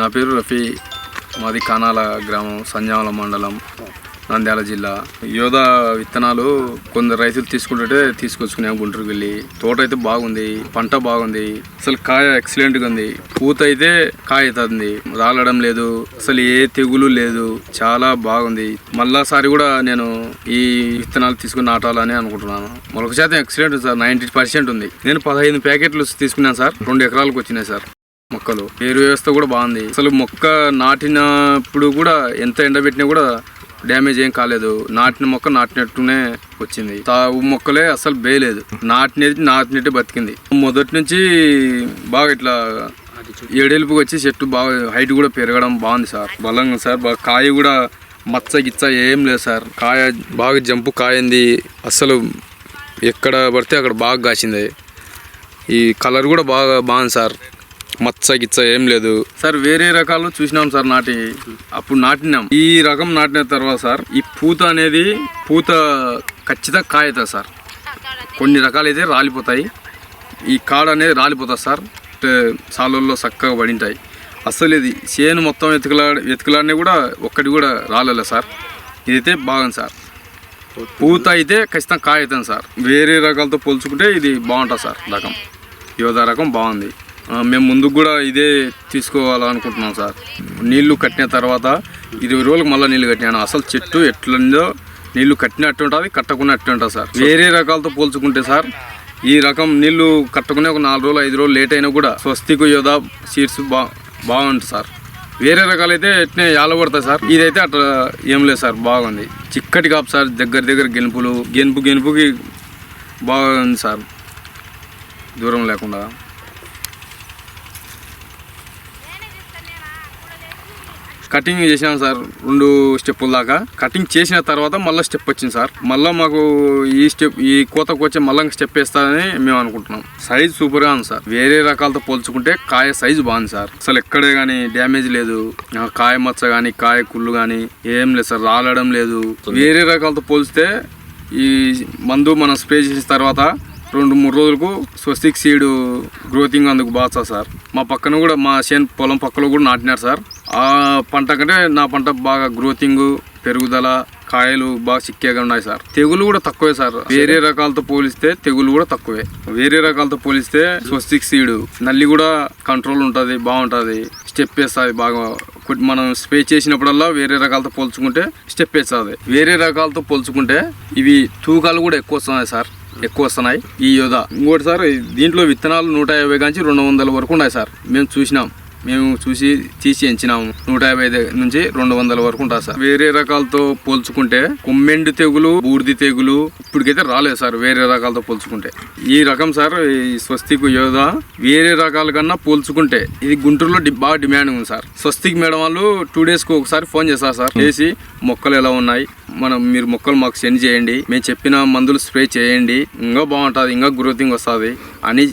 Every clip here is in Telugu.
నా పేరు రఫీ. మాది కానాల గ్రామం సంజామల మండలం నంద్యాల జిల్లా. యోధా విత్తనాలు కొందరు రైతులు తీసుకుంటుంటే తీసుకొచ్చుకున్నాం గుంటూరుకు వెళ్ళి తోట అయితే బాగుంది పంట బాగుంది అసలు కాయ ఎక్సలెంట్గా ఉంది. పూత అయితే కాయ అవుతుంది రాలడం లేదు అసలు ఏ తెగులు లేదు చాలా బాగుంది. మళ్ళాసారి కూడా నేను ఈ విత్తనాలు తీసుకుని నాటాలని అనుకుంటున్నాను. మొలక శాతం ఎక్సలెంట్ సార్ నైంటీ పర్సెంట్ ఉంది. నేను పదహైదు ప్యాకెట్లు తీసుకున్నాను సార్ రెండు ఎకరాలకు వచ్చినాయి సార్. మొక్కలు. ఏరు వ్యవస్థ కూడా బాగుంది. అసలు మొక్క నాటినప్పుడు కూడా ఎంత ఎండబెట్టినా కూడా డ్యామేజ్ ఏం కాలేదు. నాటిన మొక్క నాటినట్టునే వచ్చింది. మొక్కలే అసలు బేయలేదు నాటినది నాటినట్టే బతికింది. మొదటి నుంచి బాగా ఇట్లా ఏడెలుపుకి వచ్చి చెట్టు బాగా హైట్ కూడా పెరగడం బాగుంది సార్. బలంగా ఉంది సార్. బాగా కాయ కూడా మచ్చ గిచ్చ ఏం లేదు సార్. కాయ బాగా జంపు కాయింది. అసలు ఎక్కడ పడితే అక్కడ బాగా కాసింది. ఈ కలర్ కూడా బాగా బాగుంది సార్. మచ్చ గిచ్చ ఏం లేదు. సార్ వేరే రకాలు చూసినాం సార్ నాటి అప్పుడు నాటినాం. ఈ రకం నాటిన తర్వాత సార్ ఈ పూత అనేది పూత ఖచ్చితంగా కాయతా సార్. కొన్ని రకాలైతే రాలిపోతాయి. ఈ కాడ అనేది రాలిపోతుంది సార్. సాలుల్లో చక్కగా పడింటాయి. అసలు ఇది చేను మొత్తం వెతుకులా ఎతుకులాడినా కూడా ఒక్కటి కూడా రాలేదు సార్. ఇదైతే బాగుంది సార్. పూత అయితే ఖచ్చితంగా కాయ అవుతుంది సార్. వేరే రకాలతో పోల్చుకుంటే ఇది బాగుంటుంది సార్ రకం. యోధా రకం బాగుంది. మేము ముందుకు కూడా ఇదే తీసుకోవాలనుకుంటున్నాం సార్. నీళ్ళు కట్టిన తర్వాత ఇరవై రోజులకు మళ్ళీ నీళ్ళు కట్టినాను. అసలు చెట్టు ఎట్లుందో నీళ్ళు కట్టినట్టు ఉంటుంది కట్టకుండా అట్టు ఉంటుంది సార్. వేరే రకాలతో పోల్చుకుంటే సార్ ఈ రకం నీళ్ళు కట్టుకునే ఒక నాలుగు రోజులు ఐదు రోజులు లేట్ అయినా కూడా స్వస్తికు యోధా సీడ్స్ బా బాగుంటుంది సార్. వేరే రకాలైతే ఎట్నే యాలబడతాయి సార్. ఇదైతే అట్లా ఏం లేదు సార్ బాగుంది. చిక్కటి కాపు సార్ దగ్గర దగ్గర గెనుపులు గెనుపు గెనుపుకి బాగుంది సార్. దూరం లేకుండా. కటింగ్ చేసాం సార్ రెండు స్టెప్పుల దాకా. కటింగ్ చేసిన తర్వాత మళ్ళీ స్టెప్ వచ్చింది సార్. మళ్ళీ మాకు ఈ స్టెప్ ఈ కోతకు వచ్చే మళ్ళీ స్టెప్ వేస్తారని మేము అనుకుంటున్నాం. సైజ్ సూపర్గా ఉంది సార్. వేరే రకాలతో పోల్చుకుంటే కాయ సైజు బాగుంది సార్. అసలు ఎక్కడే కానీ డ్యామేజ్ లేదు. కాయ మచ్చ కానీ కాయ కుళ్ళు కానీ ఏం లేదు సార్. రాలడం లేదు. వేరే రకాలతో పోలిస్తే ఈ మందు మనం స్ప్రే చేసిన తర్వాత రెండు మూడు రోజులకు స్వస్తిక్ సీడ్ గ్రోతింగ్ అందుకు బాగా సార్. మా పక్కన కూడా మా చేను పొలం పక్కలో కూడా నాటినారు సార్. ఆ పంట కంటే నా పంట బాగా గ్రోతింగ్ పెరుగుదల కాయలు బాగా చిక్కగా ఉన్నాయి సార్. తెగులు కూడా తక్కువే సార్. వేరే రకాలతో పోలిస్తే తెగులు కూడా తక్కువే. వేరే రకాలతో పోలిస్తే స్వస్తిక్ సీడ్ నల్లి కూడా కంట్రోల్ ఉంటుంది బాగుంటుంది. స్టెప్ వేస్తుంది బాగా. మనం స్ప్రే చేసినప్పుడల్లా వేరే రకాలతో పోల్చుకుంటే స్టెప్ వేస్తుంది. వేరే రకాలతో పోల్చుకుంటే ఇవి తూకాలు కూడా ఎక్కువ వస్తున్నాయి సార్. ఎక్కువ వస్తున్నాయి. ఈ యోధ ఇంకోటి సార్ దీంట్లో విత్తనాలు నూట యాభై కాంచి రెండు వందల వరకు ఉన్నాయి సార్. మేము చూసినాం. మేము చూసి తీసి ఎంచినాము. నూట యాభై నుంచి రెండు వందల వరకు ఉంటుంది సార్. వేరే రకాలతో పోల్చుకుంటే కొమ్మెండు తెగులు బూడిది తెగులు ఇప్పటికైతే రాలేదు సార్ వేరే రకాలతో పోల్చుకుంటే. ఈ రకం సార్ ఈ స్వస్తిక్ యోధ వేరే రకాల కన్నా పోల్చుకుంటే ఇది గుంటూరులో డి- బాగా డిమాండ్ ఉంది సార్. స్వస్తిక్ మేడం వాళ్ళు టూ డేస్కి ఒకసారి ఫోన్ చేస్తారు సార్. చేసి మొక్కలు ఎలా ఉన్నాయి మనం మీరు మొక్కలు మాకు సెండ్ చేయండి మేము చెప్పిన మందులు స్ప్రే చేయండి ఇంకా బాగుంటుంది ఇంకా గ్రోతింగ్ వస్తుంది అని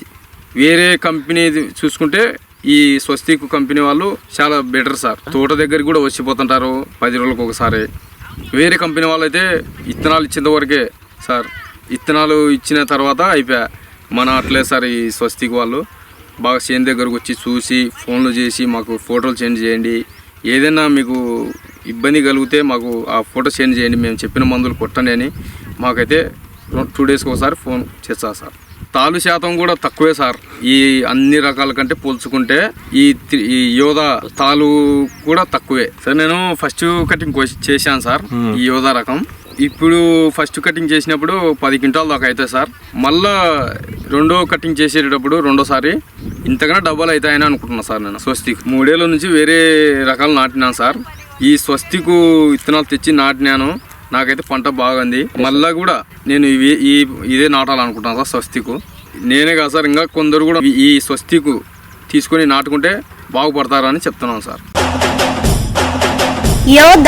వేరే కంపెనీ చూసుకుంటే ఈ స్వస్తిక్ కంపెనీ వాళ్ళు చాలా బెటర్ సార్. తోట దగ్గరికి కూడా వచ్చిపోతుంటారు పది రోజులకు ఒకసారి. వేరే కంపెనీ వాళ్ళు అయితే ఇత్తనాలు ఇచ్చేంత వరకే సార్. ఇత్తనాలు ఇచ్చిన తర్వాత అయిపోయా. మన అట్లే సార్ ఈ స్వస్తిక్ వాళ్ళు. బాగా చేను దగ్గరకు వచ్చి చూసి ఫోన్లు చేసి మాకు ఫోటోలు చేంజ్ చేయండి. ఏదైనా మీకు ఇబ్బంది కలిగితే మాకు ఆ ఫోటో చేంజ్ చేయండి. మేము చెప్పిన మందులు కొట్టండి అని మాకైతే టూ డేస్కి ఒకసారి ఫోన్ చేస్తా సార్. తాలు శాతం కూడా తక్కువే సార్. ఈ అన్ని రకాల కంటే పోల్చుకుంటే ఈ ఈ యోధ తాలు కూడా తక్కువే. సార్ నేను ఫస్ట్ కటింగ్ చేశాను సార్ ఈ యోధ రకం. ఇప్పుడు ఫస్ట్ కటింగ్ చేసినప్పుడు పది క్వింటాల్ దాకా అవుతాయి సార్. మళ్ళా రెండో కటింగ్ చేసేటప్పుడు రెండోసారి ఇంతకన్నా డబ్బులు అవుతాయని అనుకుంటున్నా సార్ నేను స్వస్తిక్. మూడేళ్ళ నుంచి వేరే రకాలు నాటినాను సార్. ఈ స్వస్తికు విత్తనాలు తెచ్చి నాటినాను. నాకైతే పంట బాగుంది. మళ్ళా కూడా నేను ఇవి ఈ ఇదే నాటాలనుకుంటున్నాను సార్ స్వస్తికు. నేనే కాదు సార్ ఇంకా కొందరు కూడా ఈ- ఈ స్వస్తికు తీసుకొని నాటుకుంటే బాగుపడతారని చెప్తున్నాను సార్. యోధ